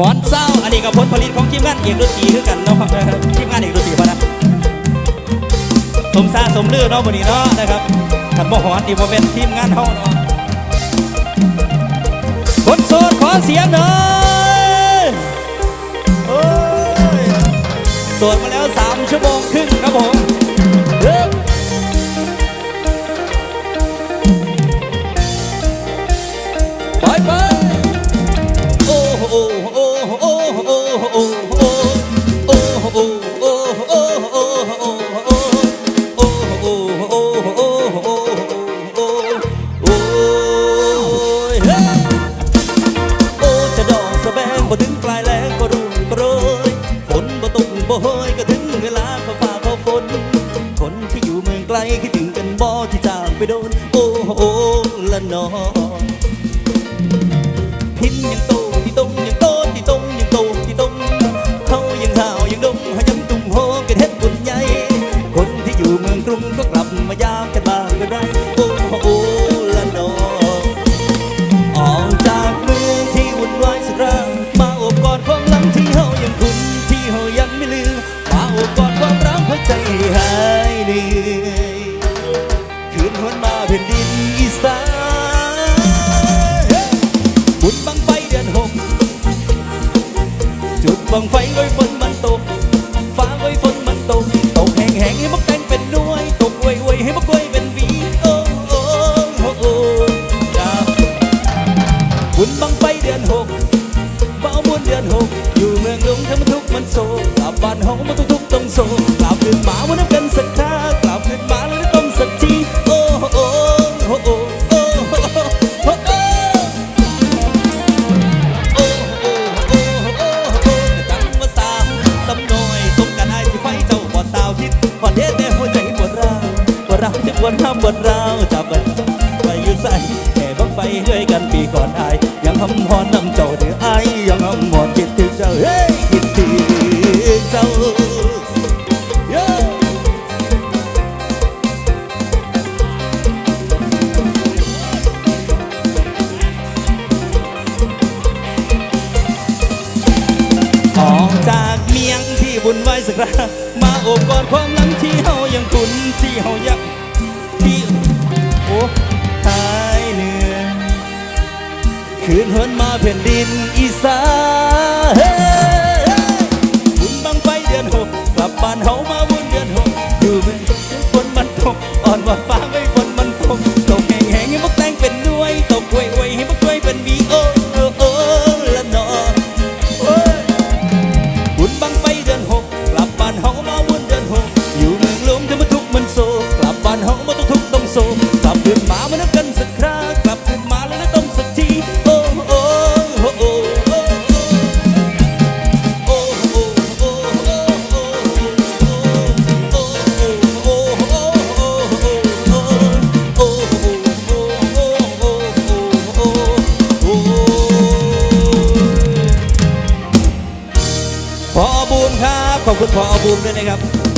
หอนเศร้าอันนี้ก็ผลผลิตของทีมงานเอกดนตรีคือกันเนาะครับทีมงานเอกดนตรีพอนะสมซาสมลือเนาะวันนี้เนาะนะครับขันบ่หอนดีบ่เป็นทีมงานเฮาเนาะคนโสดขอเสียงหน่อยโอ้ยโสดมาแล้วสามชั่วโมงครึ่งครับผม บ่โหยก็ถึงเวลาเขาฝ่าเขาฝน คนที่อยู่เมืองไกลคิดถึงกันบ่ที่จากไปโดน โอ้โหละนอพินยังโต บังไฟลอยฝนมันตก ฟ้าลอยฝนมันตก ตกแห้งแห้งให้มักแตนเป็นน้วย ตกอวยอวยให้มักกล้วยเป็นวีโอ้โอ้โอ้โอ้ครับบุญบังไฟเดือนหกเบาบุญเดือนหก อยู่เมืองลุงทำมันทุกมันโศกกลับบ้านห้องมันทุกทุกต้องโศกกลับคืนมาวันน้ำกันสักครากลับคืนมา นเราจับกันไปอยู่ใส่แห่บังไฟด้วยกันปีก่อนอายยังคำพอนน้ำเจ้าเดือไอยังคำพรคิดถึงเจ้าเฮ้ยคิดถึงเจ้าออกจากเมียงที่วุ่นว้สักครามาโอบกอดความหลังที่เฮายังคุ้นที่เฮายัง คืนเฮินมาแผ่นดินอีสานบุญบังไฟเดือนหกกลับบ้านเฮามาบุญเดือนหกอยู่เมืองฝนมันตกอ่อนว่าฟ้าไม่ฝนมันตกตกแห้งแห้งให้พวกแตงเป็นด้วยตกอวยอวยให้พวกด้วยเป็นมีโอโอโอละนอบุญบังไฟเดือนหกกลับบ้านเฮามาบุญเดือนหกอยู่เมืองลมงถ้ามัทุกมันโศกกลับบ้านเฮามาต้องทุกต้องโศก ขอบคุณพอบูมด้วยนะครับ